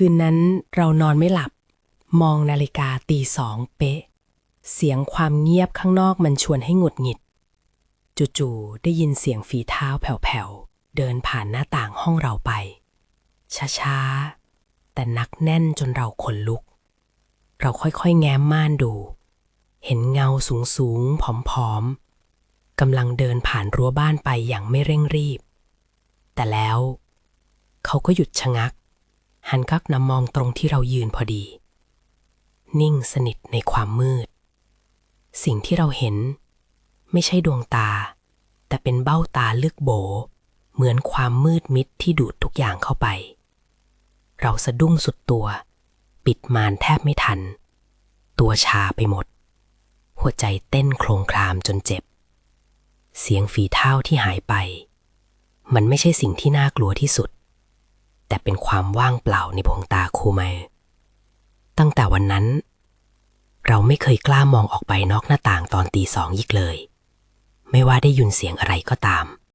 คืนนั้นเรานอนไม่หลับ มองนาฬิกาตีสองเป๊ะ เสียงความเงียบข้างนอกมันชวนให้หงุดหงิด จู่ๆได้ยินเสียงฝีเท้าแผ่วๆ เดินผ่านหน้าต่างห้องเราไป ช้าๆ แต่นักแน่นจนเราขนลุก เราค่อยๆ แง้มม่านดู เห็นเงาสูงๆ ผอมๆกำลังเดินผ่านรั้วบ้านไปอย่างไม่เร่งรีบ แต่แล้ว เขาก็หยุดชะงัก หันกักนำมองตรงที่เรายืนพอดี นิ่งสนิทในความมืด สิ่งที่เราเห็น ไม่ใช่ดวงตา แต่เป็นเบ้าตาลึกโบ เหมือนความมืดมิดที่ดูดทุกอย่างเข้าไป เราสะดุ้งสุดตัว ปิดมานแทบไม่ทัน ตัวชาไปหมด หัวใจเต้นโคลงครามจนเจ็บ เสียงฝีเท้าที่หายไป มันไม่ใช่สิ่งที่น่ากลัวที่สุด แต่เป็นความว่างเปล่าในพวงตาคูไมตั้งแต่วันนั้น เราไม่เคยกล้ามองออกไปนอกหน้าต่างตอนตีสองยิกเลย ไม่ว่าได้ยินเสียงอะไรก็ตาม